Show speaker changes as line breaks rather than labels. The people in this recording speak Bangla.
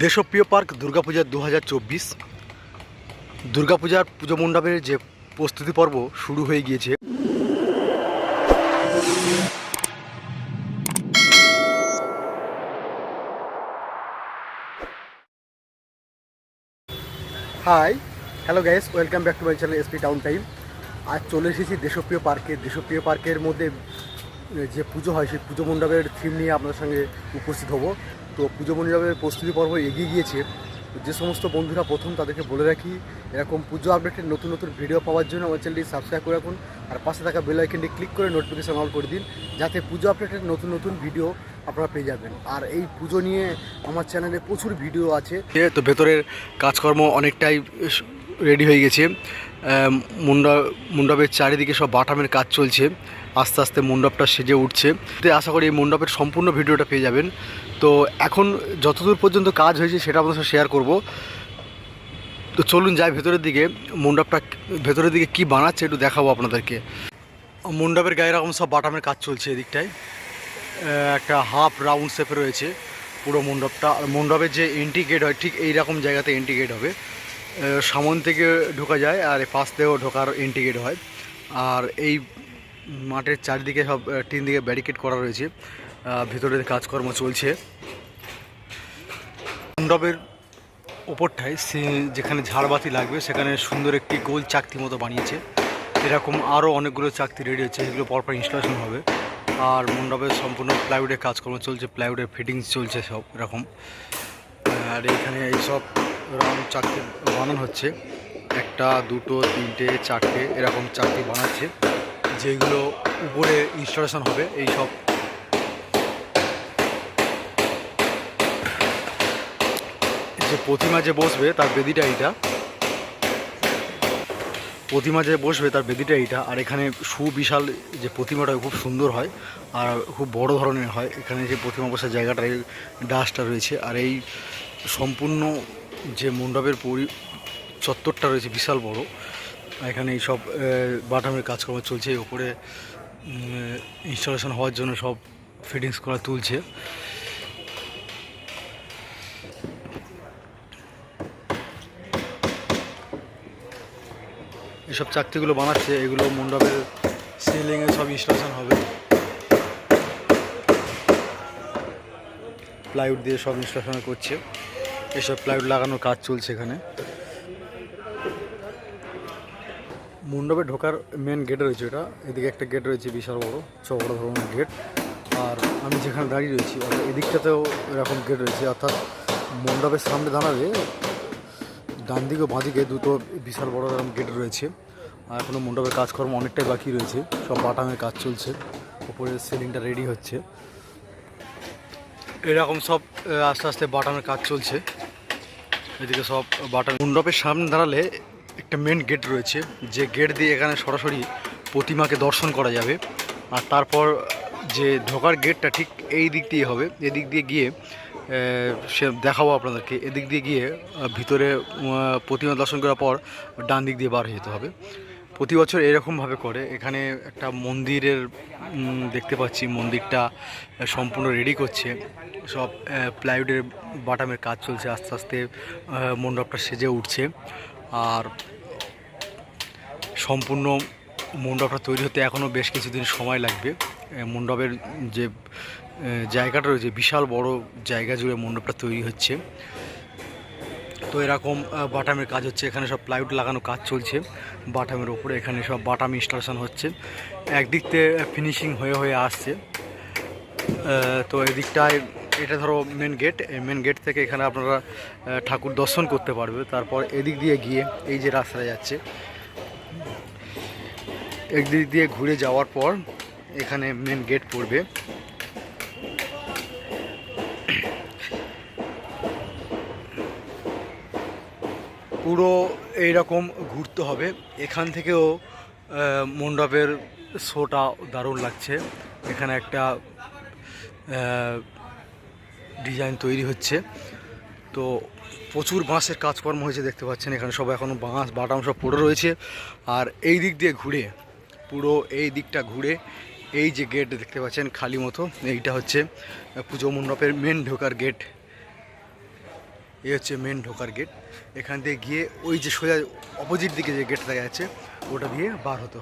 দেশপ্রিয় পার্ক দুর্গাপূজা দু হাজার চব্বিশ। দুর্গাপূজার পুজো মণ্ডপের যে প্রস্তুতি পর্ব শুরু হয়ে গিয়েছে। Hi hello guys welcome back to my channel SP town time আজ চলে এসেছি দেশপ্রিয় পার্কে। দেশপ্রিয় পার্কের মধ্যে যে পুজো হয়, সেই পুজো মণ্ডপের থিম নিয়ে আপনার সঙ্গে উপস্থিত হব। তো পুজো মণ্ডপের প্রস্তুতি পর্ব এগিয়ে গিয়েছে। যে সমস্ত বন্ধুরা প্রথম তাদেরকে বলে রাখি, এরকম পুজো আপডেটের নতুন নতুন ভিডিও পাওয়ার জন্য আমার চ্যানেলটি সাবস্ক্রাইব করে রাখুন আর পাশে থাকা বেল আইকনটি ক্লিক করে নোটিফিকেশন অন করে দিন, যাতে পুজো আপডেটের নতুন নতুন ভিডিও আপনারা পেয়ে যাবেন। আর এই পুজো নিয়ে আমার চ্যানেলে প্রচুর ভিডিও আছে। তো ভেতরের কাজকর্ম অনেকটাই রেডি হয়ে গেছে। মণ্ডপ মণ্ডপের চারিদিকে সব বাটামের কাজ চলছে। আস্তে আস্তে মণ্ডপটা সেজে উঠছে। তো আশা করি এই মণ্ডপের সম্পূর্ণ ভিডিওটা পেয়ে যাবেন। তো এখন যতদূর পর্যন্ত কাজ হয়েছে সেটা আপনাদের শেয়ার করব। তো চলুন যাই ভেতরের দিকে। মণ্ডপটা ভেতরের দিকে কি বানাচ্ছে একটু দেখাবো আপনাদেরকে। মণ্ডপের গায়ে এরকম সব বাটামের কাজ চলছে এদিকটায়। একটা হাফ রাউন্ড শেপে রয়েছে পুরো মণ্ডপটা আর মণ্ডপের যে এন্ট্রি গেট হয়, ঠিক এই রকম জায়গাতে এন্ট্রি গেট হবে। সামন থেকে ঢোকা যায় আর পাশ থেকেও ঢোকার এন্ট্রি গেট হয়। আর এই মাঠের চারিদিকে সব তিন দিকে ব্যারিকেড করা রয়েছে। ভিতরে কাজকর্ম চলছে। মণ্ডপের ওপরটায় সে যেখানে ঝাড়বাতি লাগবে, সেখানে সুন্দর একটি গোল চাকতি মতো বানিয়েছে। এরকম আরও অনেকগুলো চাকতি রেডি হচ্ছে, এগুলো পরপর ইনস্টলেশন হবে। আর মণ্ডপের সম্পূর্ণ প্লাইউডের কাজকর্ম চলছে, প্লাইউডের ফিটিংস চলছে সব এরকম। আর এখানে এইসব রাউন্ড চাকতি বানানো হচ্ছে। একটা, দুটো, তিনটে, চারটে এরকম চাকতি বানাচ্ছে। যেগুলো উপরে ইনস্টলেশন হবে, এই সব। যে প্রতিমা যে বসবে, তার বেদিটা এইটা। প্রতিমা যে বসবে, তার বেদিটা এইটা। আর এখানে সুবিশাল যে প্রতিমাটা খুব সুন্দর হয়, আর খুব বড় ধরনের হয়। এখানে যে প্রতিমা বসার জায়গাটা, এই ডাসটা রয়েছে। আর এই সম্পূর্ণ যে মণ্ডপের পরি চত্বরটা রয়েছে বিশাল বড়, এখানে এই সব বাটামের কাজকর্ম চলছে ওপরে ইনস্টলেশন হওয়ার জন্য সব ফিটিংস করা তুলছে। এসব চাকরিগুলো বানাচ্ছে, এগুলো মণ্ডপের সিলিংয়ে সব ইনস্টলেশন হবে। প্লাইউড দিয়ে সব ইনস্টলেশন করছে। এসব প্লাইউড লাগানোর কাজ চলছে এখানে। মণ্ডপে ঢোকার মেন গেট রয়েছে এটা। এদিকে একটা গেট রয়েছে বিশাল বড় চওড়া ধরনের গেট আর আমি যেখানে দাঁড়িয়ে রয়েছি আর এদিকটাতেও এরকম গেট রয়েছে। অর্থাৎ মণ্ডপের সামনে দাঁড়াবে ডান দিকে বাঁ দিকে দুটো বিশাল বড় এরকম গেট রয়েছে। আর এখনও মণ্ডপের কাজকর্ম অনেকটাই বাকি রয়েছে। সব বাটামের কাজ চলছে। উপরে সিলিংটা রেডি হচ্ছে। এরকম সব আস্তে আস্তে বাটামের কাজ চলছে। এদিকে সব বাটার মণ্ডপের সামনে দাঁড়ালে একটা মেন গেট রয়েছে। যে গেট দিয়ে এখানে সরাসরি প্রতিমাকে দর্শন করা যাবে। আর তারপর যে ঢোকার গেটটা ঠিক এই দিক দিয়ে হবে। এদিক দিয়ে গিয়ে সে দেখাবো আপনাদেরকে। এদিক দিয়ে গিয়ে ভিতরে প্রতিমা দর্শন করার পর ডান দিক দিয়ে বার হয়ে যেতে হবে। প্রতি বছর এরকমভাবে করে। এখানে একটা মন্দিরের দেখতে পাচ্ছি মন্দিরটা সম্পূর্ণ রেডি করছে। সব প্লাইউডের বাটামের কাজ চলছে, আস্তে আস্তে মণ্ডপটা সেজে উঠছে। আর সম্পূর্ণ মণ্ডপটা তৈরি হতে এখনও বেশ কিছুদিন সময় লাগবে। মণ্ডপের যে জায়গাটা রয়েছে, বিশাল বড় জায়গা জুড়ে মণ্ডপটা তৈরি হচ্ছে। তো এরকম বাটামের কাজ হচ্ছে, এখানে সব প্লাইউড লাগানো কাজ চলছে। বাটামের ওপরে এখানে সব বাটাম ইনস্টলেশন হচ্ছে। একদিক থেকে ফিনিশিং হয়ে হয়ে আসছে। তো এদিকটায়, এটা ধরো মেন গেট মেন গেট থেকে এখানে আপনারা ঠাকুর দর্শন করতে পারবে। তারপর এদিক দিয়ে গিয়ে, এই যে রাস্তাটা যাচ্ছে, একদিক দিয়ে ঘুরে যাওয়ার পর এখানে মেন গেট পড়বে। পুরো এইরকম ঘুরতে হবে। এখান থেকেও মণ্ডপের শোটা দারুণ লাগছে। এখানে একটা ডিজাইন তৈরি হচ্ছে। তো প্রচুর বাঁশের কাজকর্ম হয়েছে, দেখতে পাচ্ছেন এখানে সব এখনও বাঁশ, বাটাম সব পড়ে রয়েছে। আর এই দিক দিয়ে ঘুরে, পুরো এই দিকটা ঘুরে, এই যে গেট দেখতে পাচ্ছেন খালি মতো, এইটা হচ্ছে পুজো মণ্ডপের মেন ঢোকার গেট এই হচ্ছে মেন ঢোকার গেট এখান দিয়ে গিয়ে ওই যে সোজা অপোজিট দিকে যে গেট দেখা যাচ্ছে ওটা দিয়ে বার হতো